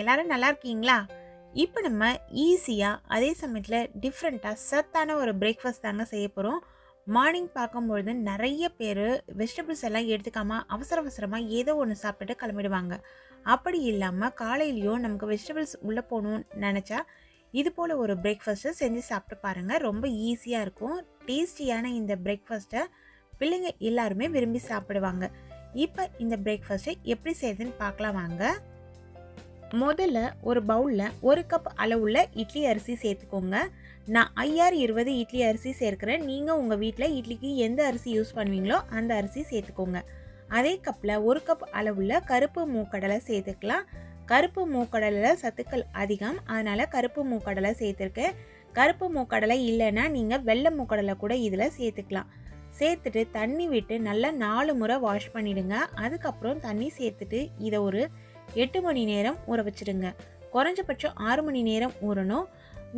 எல்லாரும் நல்லா இருக்கீங்களா? இப்போ நம்ம ஈஸியாக அதே சமயத்தில் டிஃப்ரெண்ட்டாக சத்தான ஒரு பிரேக்ஃபாஸ்ட் தாங்க செய்ய போகிறோம் மார்னிங் பார்க்கும்பொழுது நிறைய பேர் வெஜிடபிள்ஸ் எல்லாம் எடுத்துக்காமல் அவசர அவசரமாக ஏதோ ஒன்று சாப்பிட்டுட்டு கிளம்பிடுவாங்க. அப்படி இல்லாமல் காலையிலையும் நமக்கு வெஜிடபிள்ஸ் உள்ளே போகணும்னு நினச்சா இது போல் ஒரு பிரேக்ஃபாஸ்ட்டை செஞ்சு சாப்பிட்டு பாருங்கள் ரொம்ப ஈஸியாக இருக்கும். டேஸ்டியான இந்த பிரேக்ஃபாஸ்ட்டை பிள்ளைங்க எல்லாருமே விரும்பி சாப்பிடுவாங்க. இப்போ இந்த பிரேக்ஃபாஸ்ட்டை எப்படி செய்யுதுன்னு பார்க்கலாம் வாங்க. முதல்ல ஒரு பவுலில் ஒரு கப் அளவுள்ள இட்லி அரிசி சேர்த்துக்கோங்க. நான் ஐஆர் இருபது இட்லி அரிசி சேர்க்குறேன். நீங்கள் உங்கள் வீட்டில் இட்லிக்கு எந்த அரிசி யூஸ் பண்ணுவீங்களோ அந்த அரிசி சேர்த்துக்கோங்க. அதே கப்பில் ஒரு கப் அளவுள்ள கருப்பு மூக்கடலை சேர்த்துக்கலாம். கருப்பு மூக்கடலில் சத்துக்கள் அதிகம். அதனால் கருப்பு மூக்கடலை சேர்த்துருக்கேன். கருப்பு மூக்கடலை இல்லைன்னா நீங்கள் வெள்ளை மூக்கடலை கூட இதில் சேர்த்துக்கலாம். சேர்த்துட்டு தண்ணி விட்டு நல்லா நாலு முறை வாஷ் பண்ணிவிடுங்க அதுக்கப்புறம் தண்ணி சேர்த்துட்டு இதை ஒரு எட்டு மணி நேரம் ஊற வச்சிடுங்க. குறைஞ்சபட்சம் ஆறு மணி நேரம் ஊறணும்.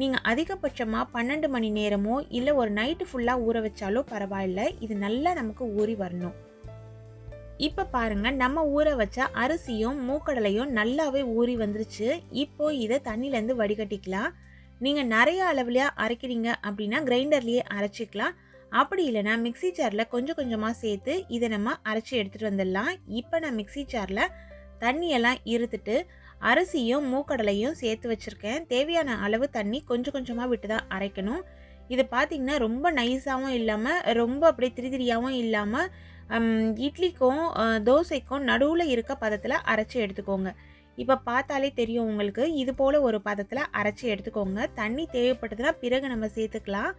நீங்கள் அதிகபட்சமாக பன்னெண்டு மணி நேரமோ இல்லை ஒரு நைட்டு ஃபுல்லாக ஊற வச்சாலோ பரவாயில்ல. இது நல்லா நமக்கு ஊறி வரணும். இப்போ பாருங்கள் நம்ம ஊற வச்ச அரிசியும் மூக்கடலையும் நல்லாவே ஊறி வந்துருச்சு. இப்போ இதை தண்ணியிலேருந்து வடிகட்டிக்கலாம். நீங்கள் நிறைய அளவுலையா அரைக்கிறீங்க அப்படின்னா கிரைண்டர்லேயே அரைச்சிக்கலாம். அப்படி இல்லைன்னா மிக்ஸி ஜாரில் கொஞ்சம் கொஞ்சமாக சேர்த்து இதை நம்ம அரைச்சி எடுத்துகிட்டு வந்துடலாம். இப்போ நான் மிக்ஸி ஜாரில் தண்ணியெல்லாம் இருத்துட்டு அரிசியும் மூக்கடலையும் சேர்த்து வச்சுருக்கேன். தேவையான அளவு தண்ணி கொஞ்சம் கொஞ்சமாக விட்டு தான் அரைக்கணும். இது பார்த்திங்கன்னா ரொம்ப நைஸாகவும் இல்லாமல் ரொம்ப அப்படியே திரிதிரியாகவும் இல்லாமல் இட்லிக்கும் தோசைக்கும் நடுவில் இருக்க பதத்தில் அரைச்சி எடுத்துக்கோங்க. இப்போ பார்த்தாலே தெரியும் உங்களுக்கு இது போல் ஒரு பதத்தில் அரைச்சி எடுத்துக்கோங்க. தண்ணி தேவைப்பட்டதுன்னா பிறகு நம்ம சேர்த்துக்கலாம்.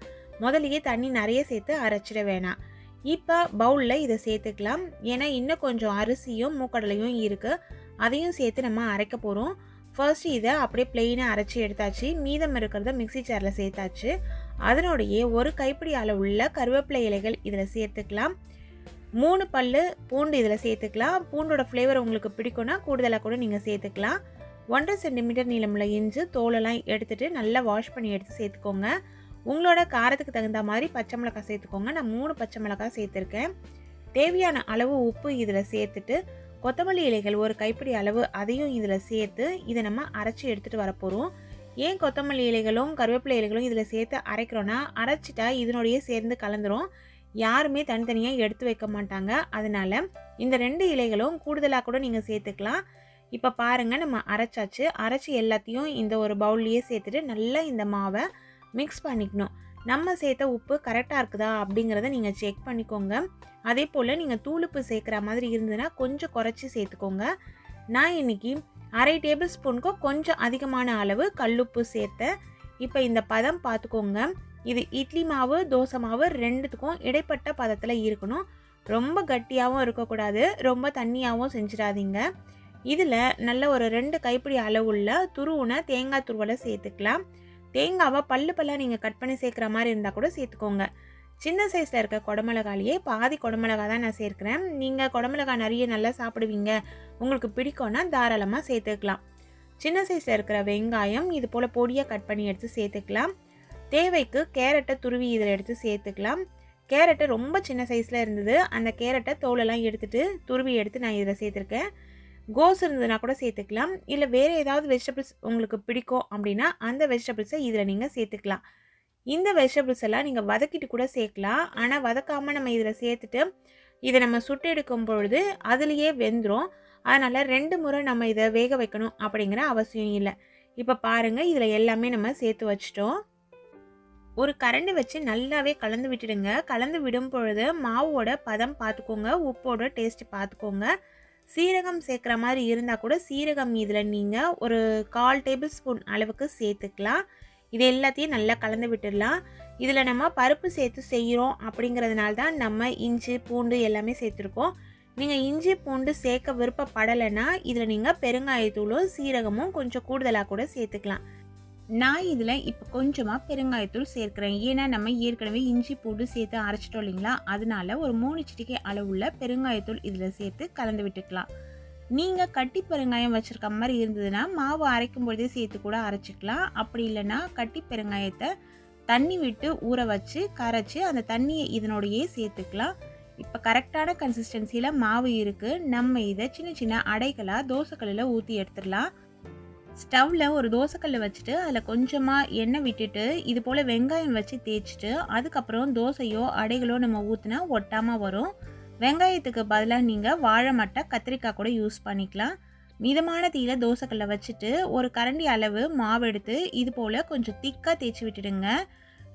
முதலையே தண்ணி நிறைய சேர்த்து அரைச்சிட வேணாம். இப்போ பவுலில் இதை சேர்த்துக்கலாம். ஏன்னா இன்னும் கொஞ்சம் அரிசியும் மூக்கடலையும் இருக்குது அதையும் சேர்த்து நம்ம அரைக்க போகிறோம் ஃபர்ஸ்ட் இதை அப்படியே பிளெயினாக அரைச்சி எடுத்தாச்சு. மீதம் இருக்கிறத மிக்ஸி ஜாரில் சேர்த்தாச்சு. அதனோடையே ஒரு கைப்பிடி அளவுள்ள கருவேப்பிலை இலைகள் இதில் சேர்த்துக்கலாம். மூணு பல்லு பூண்டு இதில் சேர்த்துக்கலாம். பூண்டோட ஃப்ளேவர் உங்களுக்கு பிடிக்கும்னா கூடுதலாக கூட நீங்கள் சேர்த்துக்கலாம். ஒன்றரை சென்டிமீட்டர் நீளமுள்ள இஞ்சி தோலெல்லாம் எடுத்துட்டு நல்லா வாஷ் பண்ணி எடுத்து சேர்த்துக்கோங்க. உங்களோட காரத்துக்கு தகுந்த மாதிரி பச்சை மிளகாய் சேர்த்துக்கோங்க. நான் மூணு பச்சை மிளகாய் சேர்த்துருக்கேன். தேவையான அளவு உப்பு இதில் சேர்த்துட்டு கொத்தமல்லி இலைகள் ஒரு கைப்பிடி அளவு அதையும் இதில் சேர்த்து இதை நம்ம அரைச்சி எடுத்துகிட்டு வரப்போகிறோம் ஏன் கொத்தமல்லி இலைகளும் கருவேப்பிலை இலைகளும் இதில் சேர்த்து அரைக்கிறோன்னா அரைச்சிட்டா இதனோடையே சேர்ந்து கலந்துரும். யாருமே தனித்தனியாக எடுத்து வைக்க மாட்டாங்க. அதனால் இந்த ரெண்டு இலைகளும் கூடுதலாக கூட நீங்கள் சேர்த்துக்கலாம். இப்போ பாருங்கள் நம்ம அரைச்சாச்சு. அரைச்சி எல்லாத்தையும் இந்த ஒரு பவுல்லையே சேர்த்துட்டு நல்லா இந்த மாவை மிக்ஸ் பண்ணிக்கணும். நம்ம சேர்த்த உப்பு கரெக்டாக இருக்குதா அப்படிங்கிறத நீங்கள் செக் பண்ணிக்கோங்க. அதே போல் நீங்கள் தூளுப்பு சேர்க்குற மாதிரி இருந்ததுன்னா கொஞ்சம் குறைச்சி சேர்த்துக்கோங்க. நான் இன்னைக்கு அரை டேபிள் ஸ்பூனுக்கும் கொஞ்சம் அதிகமான அளவு கல்லுப்பு சேர்த்தேன். இப்போ இந்த பதம் பார்த்துக்கோங்க இது இட்லி மாவு தோசை மாவு ரெண்டுத்துக்கும் இடைப்பட்ட பதத்தில் இருக்கணும். ரொம்ப கட்டியாகவும் இருக்கக்கூடாது. ரொம்ப தண்ணியாகவும் செஞ்சிடாதீங்க. இதில் நல்ல ஒரு ரெண்டு கைப்பிடி அளவுள்ள துருவுன தேங்காய் துருவலை சேர்த்துக்கலாம். தேங்காவை பல்லு பல்லாக நீங்கள் கட் பண்ணி சேர்க்குற மாதிரி இருந்தால் கூட சேர்த்துக்கோங்க. சின்ன சைஸில் இருக்க குடமிளகாலேயே பாதி குடமிளகா தான் நான் சேர்க்குறேன். நீங்கள் குடமிளகா நிறைய நல்லா சாப்பிடுவீங்க. உங்களுக்கு பிடிக்கும்னா தாராளமாக சேர்த்துக்கலாம். சின்ன சைஸில் இருக்கிற வெங்காயம் இது போல் பொடியாக கட் பண்ணி எடுத்து சேர்த்துக்கலாம். தேவைக்கு கேரட்டை துருவி இதில் எடுத்து சேர்த்துக்கலாம். கேரட்டு ரொம்ப சின்ன சைஸில் இருந்தது. அந்த கேரட்டை தோலெல்லாம் எடுத்துகிட்டு துருவி எடுத்து நான் இதில் சேர்த்துருக்கேன். கோஸ் இருந்ததுன்னா கூட சேர்த்துக்கலாம். இல்லை வேறு ஏதாவது வெஜிடபிள்ஸ் உங்களுக்கு பிடிக்கும் அப்படின்னா அந்த வெஜிடபிள்ஸை இதில் நீங்கள் சேர்த்துக்கலாம். இந்த வெஜிடபிள்ஸ் எல்லாம் நீங்கள் வதக்கிட்டு கூட சேர்க்கலாம். ஆனால் வதக்காமல் நம்ம இதில் சேர்த்துட்டு இதை நம்ம சுட்டு எடுக்கும் பொழுது அதுலேயே வெந்துடும் அதனால் ரெண்டு முறை நம்ம இதை வேக வைக்கணும் அப்படிங்கிற அவசியம் இல்லை. இப்போ பாருங்கள் இதில் எல்லாமே நம்ம சேர்த்து வச்சிட்டோம். ஒரு கரண்டு வச்சு நல்லாவே கலந்து விட்டுடுங்க. கலந்து விடும் பொழுது மாவோட பதம் பார்த்துக்கோங்க. உப்போட டேஸ்ட் பார்த்துக்கோங்க. சீரகம் சேர்க்குற மாதிரி இருந்தால் கூட சீரகம் இதில் நீங்கள் ஒரு கால் டேபிள் ஸ்பூன் அளவுக்கு சேர்த்துக்கலாம். இது எல்லாத்தையும் நல்லா கலந்து விட்டுடலாம். இதில் நம்ம பருப்பு சேர்த்து செய்கிறோம் அப்படிங்கிறதுனால தான் நம்ம இஞ்சி பூண்டு எல்லாமே சேர்த்துருக்கோம். நீங்கள் இஞ்சி பூண்டு சேர்க்க விருப்பப்படலைன்னா இதில் நீங்கள் பெருங்காயத்தூளும் சீரகமும் கொஞ்சம் கூடுதலாக கூட சேர்த்துக்கலாம். நான் இதில் இப்போ கொஞ்சமாக பெருங்காயத்தூள் சேர்க்குறேன். ஏன்னா நம்ம ஏற்கனவே இஞ்சி பூண்டு சேர்த்து அரைச்சிட்டோம் இல்லைங்களா? அதனால ஒரு மூணு சிட்டிக்கை அளவுள்ள பெருங்காயத்தூள் இதில் சேர்த்து கலந்து விட்டுக்கலாம். நீங்கள் கட்டி பெருங்காயம் வச்சுருக்க மாதிரி இருந்ததுன்னா மாவு அரைக்கும் பொழுதே சேர்த்து கூட அரைச்சிக்கலாம். அப்படி இல்லைன்னா கட்டி பெருங்காயத்தை தண்ணி விட்டு ஊற வச்சு கரைச்சி அந்த தண்ணியை இதனோடையே சேர்த்துக்கலாம். இப்போ கரெக்டான கன்சிஸ்டன்சியில் மாவு இருக்குது நம்ம இதை சின்ன சின்ன அடைகளாக தோசைக்கல்லில் ஊற்றி எடுத்துடலாம். ஸ்டவ்வில் ஒரு தோசைக்கல்லை வச்சுட்டு அதில் கொஞ்சமாக எண்ணெய் விட்டுட்டு இது போல் வெங்காயம் வச்சு தேய்ச்சிட்டு அதுக்கப்புறம் தோசையோ அடைகளோ நம்ம ஊற்றினா ஒட்டாமல் வரும். வெங்காயத்துக்கு பதிலாக நீங்கள் வாழை மட்டை கத்திரிக்காய் கூட யூஸ் பண்ணிக்கலாம். மிதமான தீயில தோசைக்கல்லை வச்சுட்டு ஒரு கரண்டி அளவு மாவு எடுத்து இது போல் கொஞ்சம் திக்காக தேய்ச்சி விட்டுடுங்க.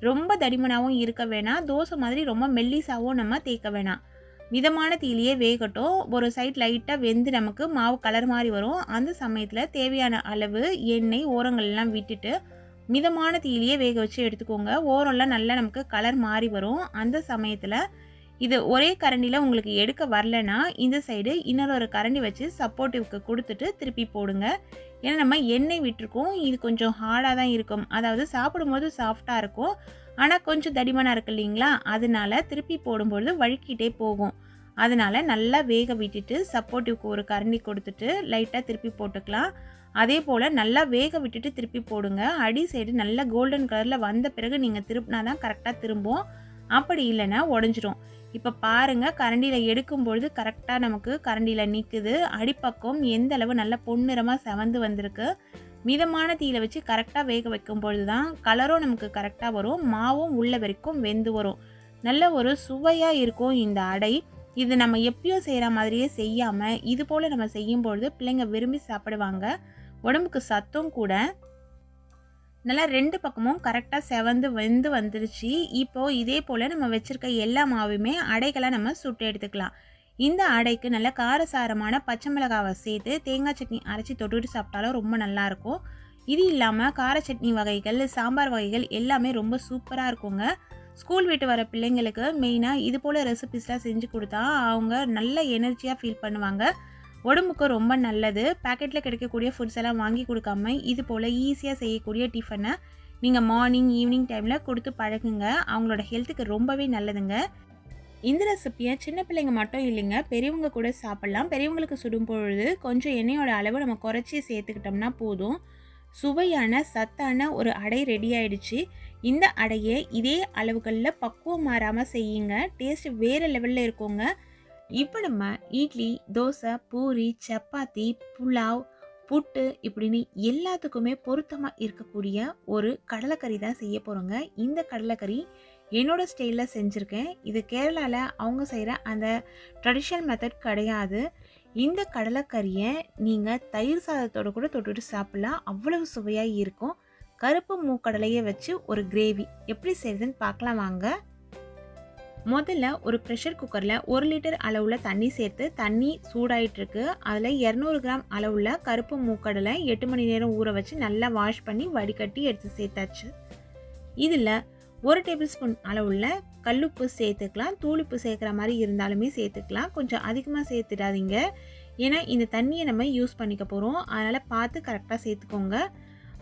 ரொம்ப தடிமனாகவும் இருக்க வேணாம். தோசை மாதிரி ரொம்ப மெல்லிசாகவும் நம்ம தேய்க்க வேணாம். மிதமான தீயிலேயே வேகட்டும். ஒரு சைட் லைட்டாக வெந்து நமக்கு மாவு கலர் மாதிரி வரும். அந்த சமயத்தில் தேவையான அளவு எண்ணெய் ஓரங்கள்லாம் விட்டுட்டு மிதமான தீயிலேயே வேக வச்சு எடுத்துக்கோங்க. ஓரம்லாம் நல்லா நமக்கு கலர் மாறி வரும். அந்த சமயத்தில் இது ஒரே கரண்டியில் உங்களுக்கு எடுக்க வரலன்னா இந்த சைடு இன்னொரு கரண்டி வச்சு சப்போர்ட்டிவ்க்கு கொடுத்துட்டு திருப்பி போடுங்க. ஏன்னா நம்ம எண்ணெய் விட்டுருக்கோம். இது கொஞ்சம் ஹார்டாக தான் இருக்கும். அதாவது சாப்பிடும்போது சாஃப்டாக இருக்கும். ஆனால் கொஞ்சம் தடிமனாக இருக்கு இல்லைங்களா? அதனால திருப்பி போடும்பொழுது வழுக்கிட்டே போகும். அதனால் நல்லா வேக விட்டுட்டு சப்போர்ட்டிவ்க்கு ஒரு கரண்டி கொடுத்துட்டு லைட்டாக திருப்பி போட்டுக்கலாம். அதே போல் நல்லா வேக விட்டுட்டு திருப்பி போடுங்க. அடி சைடு நல்லா கோல்டன் கலரில் வந்த பிறகு நீங்கள் திருப்பினா தான் கரெக்டாக திரும்பும். அப்படி இல்லைன்னா உடஞ்சிரும். இப்போ பாருங்கள் கரண்டியில் எடுக்கும் பொழுது கரெக்டாக நமக்கு கரண்டியில் நிற்குது அடிப்பக்கம் எந்த அளவு நல்லா பொன்னிறமாக செவந்து வந்திருக்கு. மிதமான தீயில வச்சு கரெக்டாக வேக வைக்கும் பொழுது தான் கலரும் நமக்கு கரெக்டாக வரும். மாவும் உள்ள வரைக்கும் வெந்து வரும். நல்ல ஒரு சுவையாக இருக்கும் இந்த அடை. இது நம்ம எப்பயும் செய்கிற மாதிரியே செய்யாமல் இது போல் நம்ம செய்யும் பொழுது பிள்ளைங்க விரும்பி சாப்பிடுவாங்க. உடம்புக்கு சத்தும் கூட. நல்லா ரெண்டு பக்கமும் கரெக்டாக செவந்து வெந்து வந்துருச்சு. இப்போது இதே போல் நம்ம வச்சுருக்க எல்லா மாவுமே அடைகளை நம்ம சுட்டு எடுத்துக்கலாம். இந்த அடைக்கு நல்ல காரசாரமான பச்சை மிளகாவை சேர்த்து தேங்காய் சட்னி அரைச்சி தொட்டுட்டு சாப்பிட்டாலும் ரொம்ப நல்லாயிருக்கும் இது இல்லாமல் கார சட்னி வகைகள் சாம்பார் வகைகள் எல்லாமே ரொம்ப சூப்பராக இருக்குங்க. ஸ்கூல் விட்டு வர பிள்ளைங்களுக்கு மெயினாக இது போல் ரெசிபிஸ்லாம் செஞ்சு கொடுத்தா அவங்க நல்ல எனர்ஜியாக ஃபீல் பண்ணுவாங்க. உடம்புக்கு ரொம்ப நல்லது. பேக்கெட்டில் கிடைக்கக்கூடிய ஃபுட்ஸ் எல்லாம் வாங்கி கொடுக்காம இது போல் ஈஸியாக செய்யக்கூடிய டிஃபனை நீங்கள் மார்னிங் ஈவினிங் டைமில் கொடுத்து பழகுங்க. அவங்களோட ஹெல்த்துக்கு ரொம்பவே நல்லதுங்க. இந்த ரெசிப்பியை சின்ன பிள்ளைங்க மட்டும் இல்லைங்க. பெரியவங்க கூட சாப்பிட்லாம். பெரியவங்களுக்கு சுடும் பொழுது கொஞ்சம் எண்ணெயோட அளவு நம்ம குறைச்சி சேர்த்துக்கிட்டோம்னா போதும். சுவையான சத்தான ஒரு அடை ரெடி ஆயிடுச்சு. இந்த அடையை இதே அளவுகளில் பக்குவம் மாறாமல் செய்யுங்க. டேஸ்ட் வேறு லெவலில் இருக்குங்க. இப்போ நம்ம இட்லி தோசை பூரி சப்பாத்தி புலாவ் புட்டு இப்படின்னு எல்லாத்துக்குமே பொருத்தமாக இருக்கக்கூடிய ஒரு கடலைக்கறி தான் செய்ய போகிறோங்க இந்த கடலைக்கறி என்னோடய ஸ்டைலில் செஞ்சுருக்கேன். இது கேரளாவில் அவங்க செய்கிற அந்த ட்ரெடிஷ்னல் மெத்தட் கிடையாது. இந்த கடலைக்கறியை நீங்கள் தயிர் சாதத்தோட கூட தொட்டுட்டு சாப்பிட்லாம். அவ்வளவு சுவையாக இருக்கும். கருப்பு மூக்கடலையை வச்சு ஒரு கிரேவி எப்படி செய்யுதுன்னு பார்க்கலாம் வாங்க. முதல்ல ஒரு ப்ரெஷர் குக்கரில் ஒரு லிட்டர் அளவில் தண்ணி சேர்த்து தண்ணி சூடாயிட்டிருக்கு அதில் இரநூறு கிராம் அளவில் கருப்பு மூக்கடலை எட்டு மணி நேரம் ஊற வச்சு நல்லா வாஷ் பண்ணி வடிகட்டி எடுத்து சேர்த்தாச்சு. இதில் ஒரு டேபிள் ஸ்பூன் அளவுள்ள கல்லுப்பு சேர்த்துக்கலாம். தூளுப்பு சேர்க்குற மாதிரி இருந்தாலுமே சேர்த்துக்கலாம். கொஞ்சம் அதிகமாக சேர்த்துடாதீங்க. ஏன்னா இந்த தண்ணியை நம்ம யூஸ் பண்ணிக்க போகிறோம் அதனால் பார்த்து கரெக்டாக சேர்த்துக்கோங்க.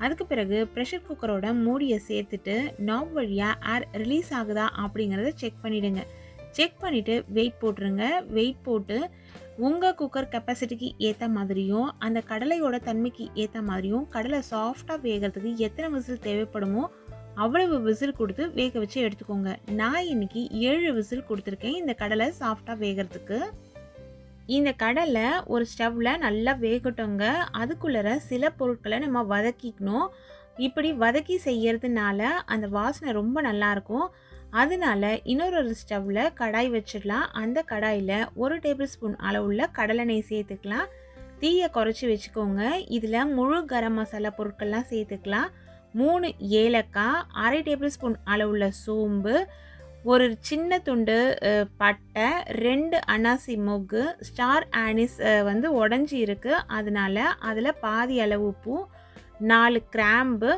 அதுக்கு பிறகு ப்ரெஷர் குக்கரோட மூடியை சேர்த்துட்டு நாப் வழியாக ஏர் ரிலீஸ் ஆகுதா அப்படிங்கிறத செக் பண்ணிவிடுங்க செக் பண்ணிவிட்டு வெயிட் போட்டுருங்க. வெயிட் போட்டு உங்கள் குக்கர் கெப்பாசிட்டிக்கு ஏற்ற மாதிரியும் அந்த கடலையோட தன்மைக்கு ஏற்ற மாதிரியும் கடலை சாஃப்டாக வேகிறதுக்கு எத்தனை விசில் தேவைப்படுமோ அவ்வளவு விசில் கொடுத்து வேக வச்சு எடுத்துக்கோங்க. நான் இன்னைக்கு ஏழு விசில் கொடுத்துருக்கேன். இந்த கடலை சாஃப்டாக வேகிறதுக்கு. இந்த கடலை ஒரு ஸ்டவ்வில் நல்லா வேகட்டோங்க. அதுக்குள்ளற சில பொருட்களை நம்ம வதக்கிக்கணும். இப்படி வதக்கி செய்யறதுனால அந்த வாசனை ரொம்ப நல்லாயிருக்கும் அதனால இன்னொரு ஒரு ஸ்டவ்வில் கடாய் வச்சிடலாம். அந்த கடாயில் ஒரு டேபிள் ஸ்பூன் அளவுள்ள கடலெண்ணெய் சேர்த்துக்கலாம். தீயை குறைச்சி வச்சுக்கோங்க. இதில் முழு கரம் மசாலா பொருட்கள்லாம் சேர்த்துக்கலாம். மூணு ஏலக்காய் அரை டேபிள் ஸ்பூன் அளவுள்ள சோம்பு ஒரு சின்ன துண்டு பட்டை ரெண்டு அனாசி மொக்கு ஸ்டார் ஆனிஸ் வந்து உடஞ்சி இருக்கு. அதனால அதில் பாதி அளவு பூ நாலு கிராம்பு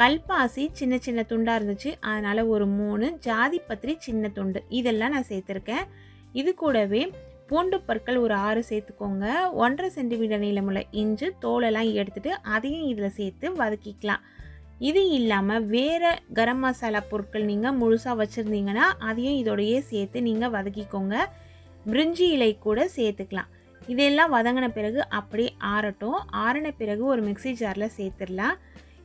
கல்பாசி சின்ன சின்ன துண்டாக இருந்துச்சு. அதனால் ஒரு மூணு ஜாதி பத்திரி சின்ன துண்டு. இதெல்லாம் நான் சேர்த்துருக்கேன். இது கூடவே பூண்டு பற்கள் ஒரு ஆறு சேர்த்துக்கோங்க. ஒன்றரை சென்டிமீட்டர் நீளமுள்ள இஞ்சி தோலெல்லாம் எடுத்துகிட்டு அதையும் இதில் சேர்த்து வதக்கிக்கலாம். இது இல்லாமல் வேறு கரம் மசாலா பொருட்கள் நீங்கள் முழுசாக வச்சுருந்தீங்கன்னா அதையும் இதோடையே சேர்த்து நீங்கள் வதக்கிக்கோங்க. பிரிஞ்சி இலை கூட சேர்த்துக்கலாம். இதெல்லாம் வதங்கின பிறகு அப்படியே ஆறட்டும். ஆறின பிறகு ஒரு மிக்ஸி ஜாரில் சேர்த்துடலாம்.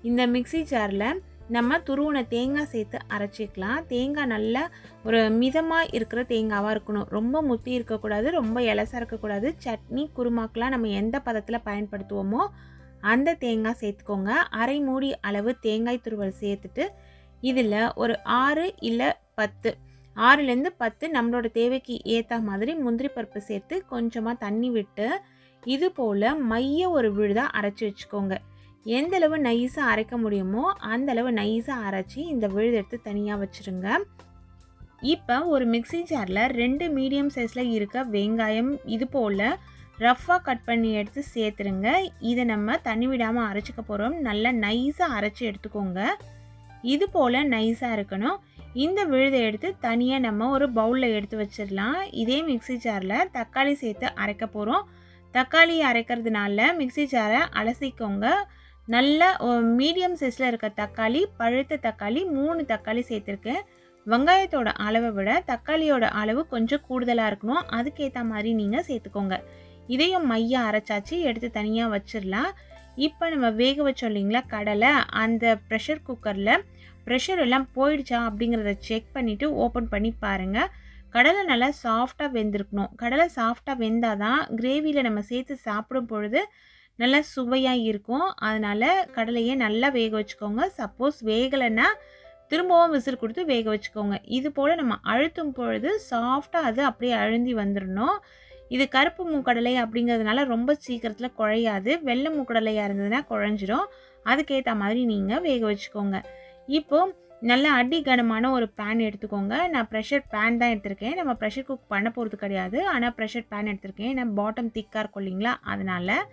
இந்த மிக்ஸி ஜாரில் நம்ம துருவின தேங்காய் சேர்த்து அரைச்சிக்கலாம். தேங்காய் நல்லா ஒரு மிதமாக இருக்கிற தேங்காவாக இருக்கணும். ரொம்ப முத்தி இருக்கக்கூடாது ரொம்ப இலசாக இருக்கக்கூடாது. சட்னி குருமாக்கெலாம் நம்ம எந்த பதத்தில் பயன்படுத்துவோமோ அந்த தேங்காய் சேர்த்துக்கோங்க. அரை மூடி அளவு தேங்காய் துருவல் சேர்த்துட்டு இதில் ஒரு ஆறு இல்லை பத்து. ஆறுலேருந்து பத்து நம்மளோட தேவைக்கு ஏற்ற மாதிரி முந்திரி பருப்பு சேர்த்து கொஞ்சமாக தண்ணி விட்டு இது போல் மைய ஒரு விழுதாக அரைச்சி வச்சுக்கோங்க. எந்த அளவு நைஸாக அரைக்க முடியுமோ அந்த அளவு நைஸாக அரைச்சி இந்த விழுது எடுத்து தனியாக வச்சுருங்க. இப்போ ஒரு மிக்ஸி ஜாரில் ரெண்டு மீடியம் சைஸில் இருக்க வெங்காயம் இது போல் ரஃப்பாக கட் பண்ணி எடுத்து சேர்த்துருங்க. இதை நம்ம தண்ணி விடாமல் அரைச்சிக்க போகிறோம் நல்லா நைஸாக அரைச்சி எடுத்துக்கோங்க. இது போல் நைஸாக இருக்கணும். இந்த விழுதை எடுத்து தனியாக நம்ம ஒரு பவுலில் எடுத்து வச்சிடலாம். இதே மிக்ஸி ஜாரில் தக்காளி சேர்த்து அரைக்க போகிறோம் தக்காளி அரைக்கிறதுனால மிக்ஸி ஜாரை அலசிக்கோங்க. நல்ல மீடியம் சைஸில் இருக்க தக்காளி பழுத்த தக்காளி மூணு தக்காளி சேர்த்துருக்கேன். வெங்காயத்தோட அளவை விட தக்காளியோட அளவு கொஞ்சம் கூடுதலாக இருக்கணும். அதுக்கேற்ற மாதிரி நீங்கள் சேர்த்துக்கோங்க. இதையும் மையம் அரைச்சாச்சு எடுத்து தனியாக வச்சிடலாம் இப்போ நம்ம வேக வச்சோம் இல்லைங்களா கடலை அந்த ப்ரெஷர் குக்கரில் ப்ரெஷர் எல்லாம் போயிடுச்சா அப்படிங்கிறத செக் பண்ணிவிட்டு ஓப்பன் பண்ணி பாருங்கள் கடலை நல்லா சாஃப்டாக வெந்திருக்கணும். கடலை சாஃப்டாக வெந்தால் தான் கிரேவியில் நம்ம சேர்த்து சாப்பிடும் பொழுது நல்லா சுவையாக இருக்கும். அதனால் கடலையை நல்லா வேக வச்சுக்கோங்க. சப்போஸ் வேகலைன்னா திரும்பவும் விசில் கொடுத்து வேக வச்சுக்கோங்க. இது போல் நம்ம அழுத்தும் பொழுது சாஃப்டாக அது அப்படியே அழுந்தி வந்துடணும் இது கருப்பு மூக்கடலை அப்படிங்கிறதுனால ரொம்ப சீக்கிரத்தில் குழையாது. வெள்ளை மூக்கடலையாக இருந்ததுன்னா குழஞ்சிரும். அதுக்கேற்ற மாதிரி நீங்கள் வேக வச்சுக்கோங்க. இப்போது நல்ல அடி கனமான ஒரு பேன் எடுத்துக்கோங்க. நான் ப்ரெஷர் பேன் தான் எடுத்திருக்கேன். நம்ம ப்ரெஷர் குக் பண்ண போகிறது கிடையாது. ஆனால் ப்ரெஷர் பேன் எடுத்திருக்கேன். நான் பாட்டம் திக்காக இருக்கும் இல்லைங்களா? அதனால்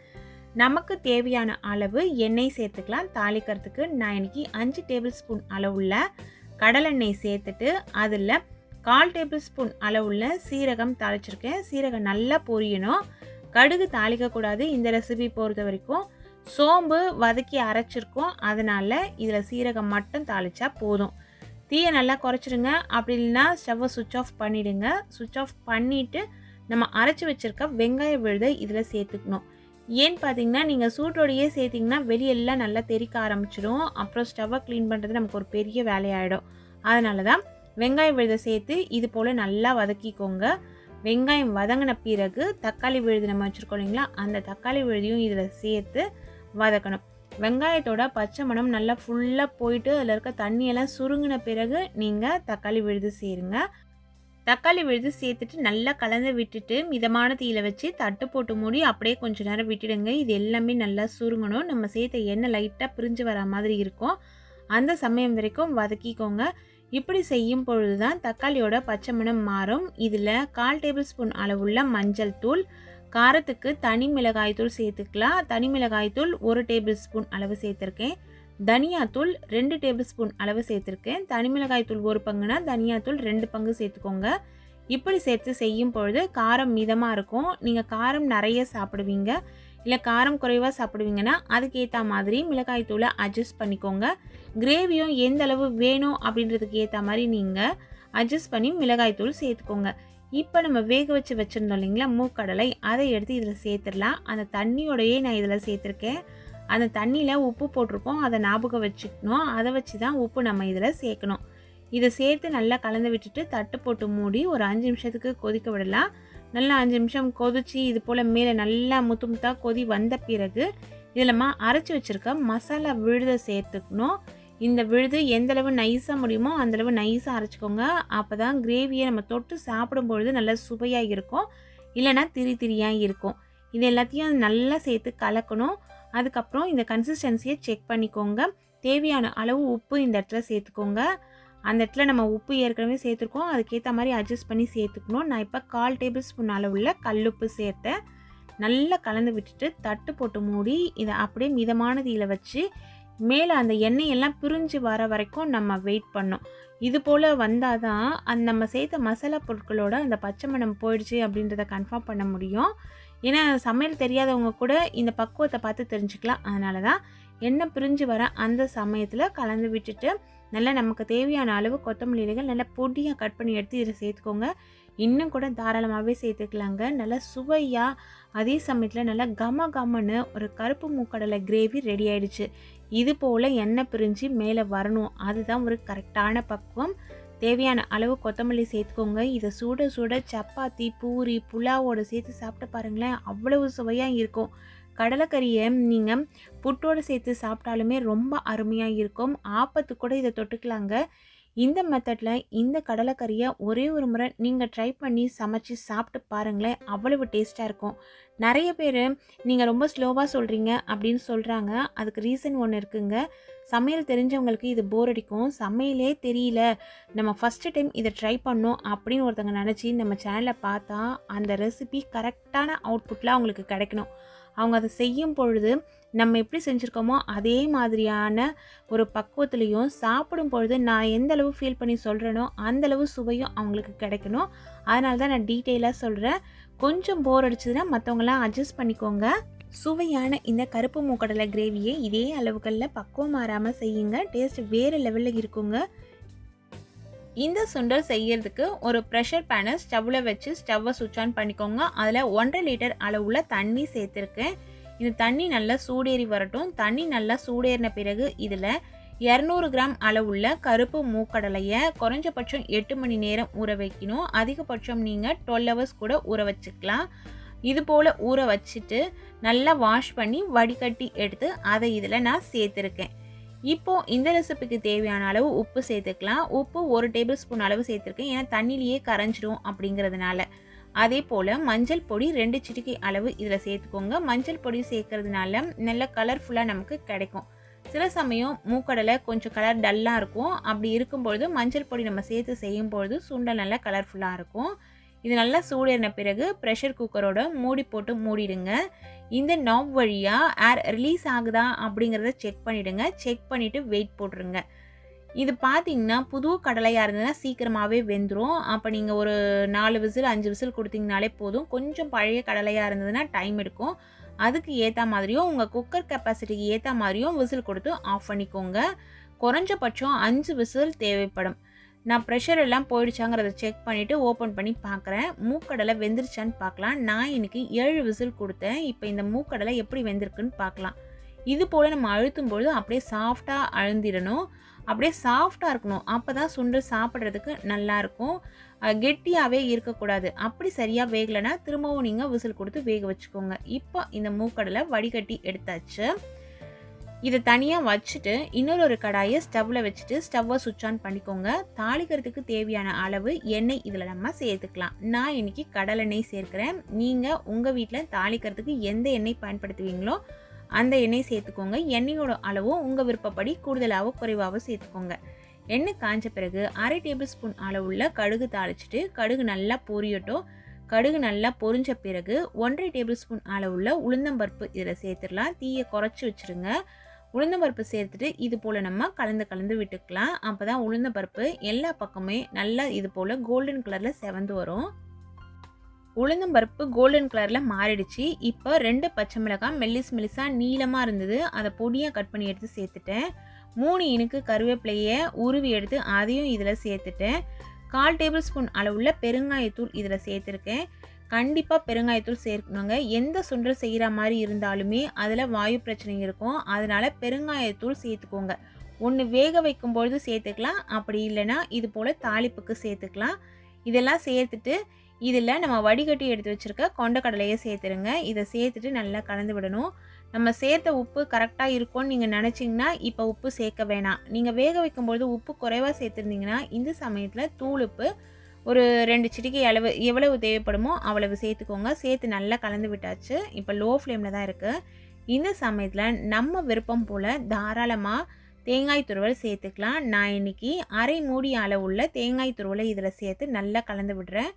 நமக்கு தேவையான அளவு எண்ணெய் சேர்த்துக்கலாம். தாளிக்கிறதுக்கு நான் இன்னைக்கு அஞ்சு டேபிள் ஸ்பூன் அளவுள்ள கடலெண்ணெய் சேர்த்துட்டு அதில் கால் டேபிள் ஸ்பூன் அளவுள்ள சீரகம் தாளிச்சிருக்கேன். சீரகம் நல்லா பொரியணும். கடுகு தாளிக்கக்கூடாது. இந்த ரெசிபி பொறுத்த வரைக்கும் சோம்பு வதக்கி அரைச்சிருக்கோம். அதனால் இதில் சீரகம் மட்டும் தாளித்தா போதும். தீயை நல்லா குறைச்சிடுங்க அப்படி இல்லைன்னா ஸ்டவ்வை சுவிட்ச் ஆஃப் பண்ணிவிடுங்க சுவிட்ச் ஆஃப் பண்ணிவிட்டு நம்ம அரைச்சி வச்சுருக்க வெங்காய விழுதை இதில் சேர்த்துக்கணும். ஏன்னு பார்த்தீங்கன்னா நீங்கள் சூட்டோடையே சேர்த்திங்கன்னா வெளியெல்லாம் நல்லா தெறிக்க ஆரம்பிச்சிடும் அப்புறம் ஸ்டவ்வை க்ளீன் பண்ணுறது நமக்கு ஒரு பெரிய வேலையாயிடும். அதனால தான் வெங்காயம் விழுதை சேர்த்து இது போல் நல்லா வதக்கிக்கோங்க. வெங்காயம் வதங்கின பிறகு தக்காளி விழுது நம்ம வச்சுருக்கோம் இல்லைங்களா? அந்த தக்காளி விழுதியும் இதில் சேர்த்து வதக்கணும். வெங்காயத்தோட பச்சை மணம் நல்லா ஃபுல்லாக போயிட்டு அதில் இருக்க தண்ணியெல்லாம் சுருங்கின பிறகு நீங்கள் தக்காளி விழுது சேருங்க. தக்காளி விழுது சேர்த்துட்டு நல்லா கலந்து விட்டுட்டு மிதமான தீயில வச்சு தட்டு போட்டு மூடி அப்படியே கொஞ்ச நேரம் விட்டுடுங்க. இது எல்லாமே நல்லா சுருங்கணும். நம்ம சேர்த்த எண்ணெய் லைட்டாக பிரிஞ்சு வர மாதிரி இருக்கும். அந்த சமயம் வரைக்கும் வதக்கிக்கோங்க. இப்படி செய்யும் பொழுது தான் தக்காளியோட பச்சை மணம் மாறும். இதில் கால் டேபிள் ஸ்பூன் அளவுள்ள மஞ்சள் தூள் காரத்துக்கு தனி மிளகாய் தூள் சேர்த்துக்கலாம். தனி மிளகாய் தூள் ஒரு டேபிள் ஸ்பூன் அளவு சேர்த்துருக்கேன். தனியாத்தூள் ரெண்டு டேபிள் ஸ்பூன் அளவு சேர்த்துருக்கேன். தனி மிளகாய் தூள் ஒரு பங்குனா தனியாத்தூள் ரெண்டு பங்கு சேர்த்துக்கோங்க. இப்படி சேர்த்து செய்யும் பொழுது காரம் மிதமாக இருக்கும். நீங்கள் காரம் நிறைய சாப்பிடுவீங்க. இல்லை காரம் குறைவாக சாப்பிடுவீங்கன்னா அதுக்கேற்ற மாதிரி மிளகாய் தூளை அட்ஜஸ்ட் பண்ணிக்கோங்க. கிரேவியும் எந்த அளவு வேணும் அப்படின்றதுக்கு ஏற்ற மாதிரி நீங்கள் அட்ஜஸ்ட் பண்ணி மிளகாய் தூள் சேர்த்துக்கோங்க. இப்போ நம்ம வேக வச்சு வச்சுருந்தோம் இல்லைங்களா மூக்கடலை அதை எடுத்து இதில் சேர்த்துடலாம். அந்த தண்ணியோடையே நான் இதில் சேர்த்துருக்கேன். அந்த தண்ணியில் உப்பு போட்டிருக்கோம் அதை ஞாபகம் வச்சுக்கணும். அதை வச்சு தான் உப்பு நம்ம இதில் சேர்க்கணும். இதை சேர்த்து நல்லா கலந்து விட்டுட்டு தட்டு போட்டு மூடி ஒரு அஞ்சு நிமிஷத்துக்கு கொதிக்க விடலாம். நல்லா அஞ்சு நிமிஷம் கொதிச்சு இது போல் மேலே நல்லா முத்து முத்தாக கொதி வந்த பிறகு இதில் அரைச்சி வச்சுருக்க மசாலா விழுதை சேர்த்துக்கணும். இந்த விழுது எந்தளவு நைஸாக முடியுமோ அந்தளவு நைஸாக அரைச்சிக்கோங்க. அப்போ தான் கிரேவியை நம்ம தொட்டு சாப்பிடும் பொழுது நல்லா சுவையாக இருக்கும். இல்லைன்னா திரி திரியாக இருக்கும். இது எல்லாத்தையும் நல்லா சேர்த்து கலக்கணும். அதுக்கப்புறம் இந்த கன்சிஸ்டன்சியை செக் பண்ணிக்கோங்க. தேவையான அளவு உப்பு இந்த இடத்துல சேர்த்துக்கோங்க. அந்த இடத்துல நம்ம உப்பு ஏற்கனவே சேர்த்துருக்கோம். அதுக்கேற்ற மாதிரி அட்ஜஸ்ட் பண்ணி சேர்த்துக்கணும். நான் இப்போ கால் டேபிள் ஸ்பூன் அளவுள்ள கல்லுப்பு சேர்த்தேன். நல்லா கலந்து விட்டுட்டு தட்டு போட்டு மூடி இதை அப்படியே மிதமான தீயில் வச்சு மேலே அந்த எண்ணெய் எல்லாம் பிரிஞ்சு வர வரைக்கும் நம்ம வெயிட் பண்ணோம் இது போல் வந்தால் தான் அந்த நம்ம சேர்த்த மசாலா பொருட்களோட அந்த பச்சை மணம் போயிடுச்சு அப்படின்றத கன்ஃபார்ம் பண்ண முடியும். ஏன்னா சமையல் தெரியாதவங்க கூட இந்த பக்குவத்தை பார்த்து தெரிஞ்சுக்கலாம். அதனால தான் எண்ணெய் பிரிஞ்சு வர அந்த சமயத்தில் கலந்து விட்டுட்டு நல்லா நமக்கு தேவையான அளவு கொத்தமல்லி இலைகள் நல்லா பொடியாக கட் பண்ணி எடுத்து இதில் சேர்த்துக்கோங்க. இன்னும் கூட தாராளமாகவே சேர்த்துக்கலாங்க. நல்லா சுவையாக அதே சமயத்தில் நல்லா கம கமன்னு ஒரு கருப்பு மூக்கடலை கிரேவி ரெடி ஆயிடுச்சு. இது போல் எண்ணெய் பிரிஞ்சு மேலே வரணும். அதுதான் ஒரு கரெக்டான பக்குவம். தேவையான அளவு கொத்தமல்லி சேர்த்துக்கோங்க. இதை சுட சுட சப்பாத்தி பூரி புலாவோடு சேர்த்து சாப்பிட்டு பாருங்களேன். அவ்வளவு சுவையாக இருக்கும். கடலைக்கறியை நீங்கள் புட்டோடு சேர்த்து சாப்பிட்டாலுமே ரொம்ப அருமையாக இருக்கும். ஆப்பத்து கூட இதை தொட்டுக்கலாங்க. இந்த மெத்தடில் இந்த கடலைக்கறியை ஒரே ஒரு முறை நீங்கள் ட்ரை பண்ணி சமைச்சு சாப்பிட்டு பாருங்களேன். அவ்வளவு டேஸ்ட்டாக இருக்கும். நிறைய பேர் நீங்கள் ரொம்ப ஸ்லோவாக சொல்கிறீங்க அப்படின்னு சொல்கிறாங்க அதுக்கு ரீசன் ஒன்று இருக்குங்க. சமையல் தெரிஞ்சவங்களுக்கு இது போர் அடிக்கும். சமையலே தெரியல. நம்ம ஃபஸ்ட்டு டைம் இதை ட்ரை பண்ணோம் அப்படின்னு ஒருத்தவங்க நினச்சி நம்ம சேனலை பார்த்தா அந்த ரெசிபி கரெக்டான அவுட்புட்டில் அவங்களுக்கு கிடைக்கணும். அவங்க அதை செய்யும் பொழுது நம்ம எப்படி செஞ்சுருக்கோமோ அதே மாதிரியான ஒரு பக்குவத்துலேயும் சாப்பிடும் பொழுது நான் எந்த அளவு ஃபீல் பண்ணி சொல்கிறேனோ அந்தளவு சுவையும் அவங்களுக்கு கிடைக்கணும். அதனால தான் நான் டீட்டெயிலாக சொல்கிறேன் கொஞ்சம் போர் அடிச்சதுன்னா மற்றவங்களாம் அட்ஜஸ்ட் பண்ணிக்கோங்க. சுவையான இந்த கருப்பு மூக்கடலை கிரேவியை இதே அளவுகளில் பக்குவம் மாறாமல் செய்யுங்க. டேஸ்ட் வேறு லெவலில் இருக்குங்க. இந்த சுண்டல் செய்யறதுக்கு ஒரு ப்ரெஷர் பேனை ஸ்டவ்வில் வச்சு ஸ்டவ்வை சுவிட்ச் ஆன் பண்ணிக்கோங்க. அதில் ஒன்றரை லிட்டர் அளவுள்ள தண்ணி சேர்த்துருக்கேன். இந்த தண்ணி நல்லா சூடேறி வரட்டும். தண்ணி நல்லா சூடேறின பிறகு இதில் இரநூறு கிராம் அளவுள்ள கருப்பு மூக்கடலையை குறைஞ்சபட்சம் எட்டு மணி நேரம் ஊற வைக்கணும். அதிகபட்சம் நீங்கள் டுவெல் ஹவர்ஸ் கூட ஊற வச்சுக்கலாம். இது போல் ஊற வச்சுட்டு நல்லா வாஷ் பண்ணி வடிகட்டி எடுத்து அதை இதில் நான் சேர்த்துருக்கேன். இப்போது இந்த ரெசிபிக்கு தேவையான அளவு உப்பு சேர்த்துக்கலாம். உப்பு ஒரு டேபிள் ஸ்பூன் அளவு சேர்த்துருக்கேன். ஏன்னா தண்ணிலேயே கரைஞ்சிரும் அப்படிங்கிறதுனால. அதே போல் மஞ்சள் பொடி ரெண்டு சிட்டிக்கை அளவு இதில் சேர்த்துக்கோங்க. மஞ்சள் பொடி சேர்க்கறதுனால நல்ல கலர்ஃபுல்லாக நமக்கு கிடைக்கும். சில சமயம் மூக்கடலை கொஞ்சம் கலர் டல்லாக இருக்கும். அப்படி இருக்கும்பொழுது மஞ்சள் பொடி நம்ம சேர்த்து செய்யும்பொழுது சுண்டல் நல்லா கலர்ஃபுல்லாக இருக்கும். இது நல்லா சூடேறின பிறகு ப்ரெஷர் குக்கரோட மூடி போட்டு மூடிடுங்க. இந்த நாப் வழியாக ஏர் ரிலீஸ் ஆகுதா அப்படிங்கிறத செக் பண்ணிவிடுங்க செக் பண்ணிவிட்டு வெயிட் போட்டுருங்க. இது பார்த்தீங்கன்னா புது கடலையாக இருந்ததுன்னா சீக்கிரமாகவே வெந்துடும் அப்போ நீங்கள் ஒரு நாலு விசில் அஞ்சு விசில் கொடுத்தீங்கனாலே போதும். கொஞ்சம் பழைய கடலையாக இருந்ததுன்னா டைம் எடுக்கும். அதுக்கு ஏற்ற மாதிரியும் உங்கள் குக்கர் கெப்பாசிட்டிக்கு ஏற்ற மாதிரியும் விசில் கொடுத்து ஆஃப் பண்ணிக்கோங்க. குறைஞ்சபட்சம் அஞ்சு விசில் தேவைப்படும். நான் ப்ரெஷர் எல்லாம் போயிடுச்சாங்கிறத செக் பண்ணிவிட்டு ஓப்பன் பண்ணி பார்க்குறேன் மூக்கடலை வெந்துருச்சான்னு பார்க்கலாம் நான் இன்றைக்கி ஏழு விசில் கொடுத்தேன். இப்போ இந்த மூக்கடலை எப்படி வெந்திருக்குன்னு பார்க்கலாம் இது போல் நம்ம அழுத்தும் பொழுது அப்படியே சாஃப்டாக அழுந்திடணும். அப்படியே சாஃப்டாக இருக்கணும். அப்போ தான் சுண்டல் சாப்பிட்றதுக்கு நல்லாயிருக்கும் கெட்டியாகவே இருக்கக்கூடாது. அப்படி சரியாக வேகலைன்னா திரும்பவும் நீங்கள் விசில் கொடுத்து வேக வச்சுக்கோங்க. இப்போ இந்த மூக்கடலை வடிகட்டி எடுத்தாச்சு. இதை தனியாக வச்சுட்டு இன்னொரு ஒரு கடாயை ஸ்டவ்வில் வச்சுட்டு ஸ்டவ்வை சுவிட்ச் ஆன் பண்ணிக்கோங்க. தாளிக்கிறதுக்கு தேவையான அளவு எண்ணெய் இதில் நம்ம சேர்த்துக்கலாம். நான் இன்றைக்கி கடலெண்ணெய் சேர்க்குறேன். நீங்கள் உங்கள் வீட்டில் தாளிக்கிறதுக்கு எந்த எண்ணெய் பயன்படுத்துவீங்களோ அந்த எண்ணெய் சேர்த்துக்கோங்க. எண்ணெயோட அளவும் உங்கள் விருப்பப்படி கூடுதலாகவோ குறைவாகவோ சேர்த்துக்கோங்க. எண்ணெய் காய்ஞ்ச பிறகு அரை டேபிள் ஸ்பூன் அளவுள்ள கடுகு தாளிச்சிட்டு கடுகு நல்லா பொரியட்டும். கடுகு நல்லா பொரிஞ்ச பிறகு ஒன்றரை டேபிள் ஸ்பூன் அளவுள்ள உளுந்தம்பருப்பு இதில் சேர்த்துடலாம். தீயை குறைச்சி வச்சுருங்க. உளுந்தம்பருப்பு சேர்த்துட்டு இது போல் நம்ம கலந்து கலந்து விட்டுக்கலாம். அப்போ தான் உளுந்தம்பருப்பு எல்லா பக்கமே நல்லா இது போல் கோல்டன் கலரில் செவந்து வரும். உளுந்தம்பருப்பு கோல்டன் கலரில் மாறிடுச்சு. இப்போ ரெண்டு பச்சை மிளகாய் மெல்லிஸ் மெல்லிஸாக நீளமாக இருந்தது. அதை பொடியாக கட் பண்ணி எடுத்து சேர்த்துட்டேன். மூணு இனுக்கு கருவேப்பிலையை உருவி எடுத்து அதையும் இதில் சேர்த்துட்டேன். கால் டேபிள் ஸ்பூன் அளவுள்ள பெருங்காயத்தூள் இதில் சேர்த்துருக்கேன். கண்டிப்பாக பெருங்காயத்தூள் சேர்க்கணுங்க. எந்த சுண்டல் செய்கிற மாதிரி இருந்தாலுமே அதில் வாயு பிரச்சனை இருக்கும். அதனால் பெருங்காயத்தூள் சேர்த்துக்கோங்க. ஒன்று வேக வைக்கும்பொழுது சேர்த்துக்கலாம். அப்படி இல்லைன்னா இது போல் தாளிப்புக்கு சேர்த்துக்கலாம். இதெல்லாம் சேர்த்துட்டு இதில் நம்ம வடிகட்டி எடுத்து வச்சுருக்க கொண்டக்கடலையை சேர்த்துருங்க. இதை சேர்த்துட்டு நல்லா கலந்து விடணும். நம்ம சேர்த்த உப்பு கரெக்டாக இருக்கும்னு நீங்கள் நினச்சிங்கன்னா இப்போ உப்பு சேர்க்க வேணாம். நீங்கள் வேக வைக்கும்பொழுது உப்பு குறைவாக சேர்த்துருந்தீங்கன்னா இந்த சமயத்தில் தூள் உப்பு ஒரு ரெண்டு சிட்டிகை அளவு எவ்வளவு தேவைப்படுமோ அவ்வளவு சேர்த்துக்கோங்க. சேர்த்து நல்லா கலந்து விட்டாச்சு. இப்போ லோ ஃப்ளேமில் தான் இருக்குது இந்த சமயத்தில் நம்ம விருப்பம் போல் தாராளமாக தேங்காய் துருவல் சேர்த்துக்கலாம். நான் இன்னைக்கு அரை மூடி அளவுள்ள தேங்காய் துருவலை இதில் சேர்த்து நல்லா கலந்து விடுறேன்.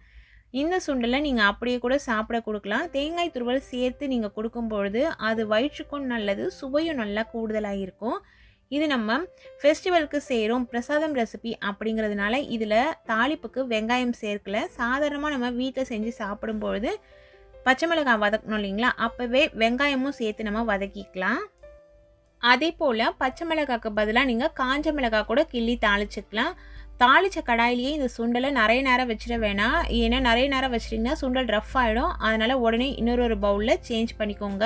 இந்த சுண்டலை நீங்கள் அப்படியே கூட சாப்பிட கொடுக்கலாம். தேங்காய் துருவல் சேர்த்து நீங்கள் கொடுக்கும்பொழுது அது வயிற்றுக்கும் நல்லது சுவையும் நல்லா கூடுதலாக இருக்கும் இது நம்ம ஃபெஸ்டிவலுக்கு செய்கிறோம் பிரசாதம் ரெசிபி அப்படிங்கிறதுனால இதில் தாளிப்புக்கு வெங்காயம் சேர்க்கல. சாதாரணமாக நம்ம வீட்டில் செஞ்சு சாப்பிடும் பொழுது பச்சை மிளகாய் வதக்கணும் இல்லைங்களா? அப்போவே வெங்காயமும் சேர்த்து நம்ம வதக்கிக்கலாம். அதே போல் பச்சை மிளகாய்க்கு பதிலாக நீங்கள் காஞ்ச மிளகாய் கூட கிள்ளி தாளிச்சுக்கலாம். தாளித்த கடாயிலேயே இந்த சுண்டலை நிறைய நேரம் வச்சிட வேணாம். ஏன்னா நிறைய நேரம் வச்சிட்டிங்கன்னா சுண்டல் ரஃப் ஆகிடும் அதனால் உடனே இன்னொரு ஒரு பவுலில் சேஞ்ச் பண்ணிக்கோங்க.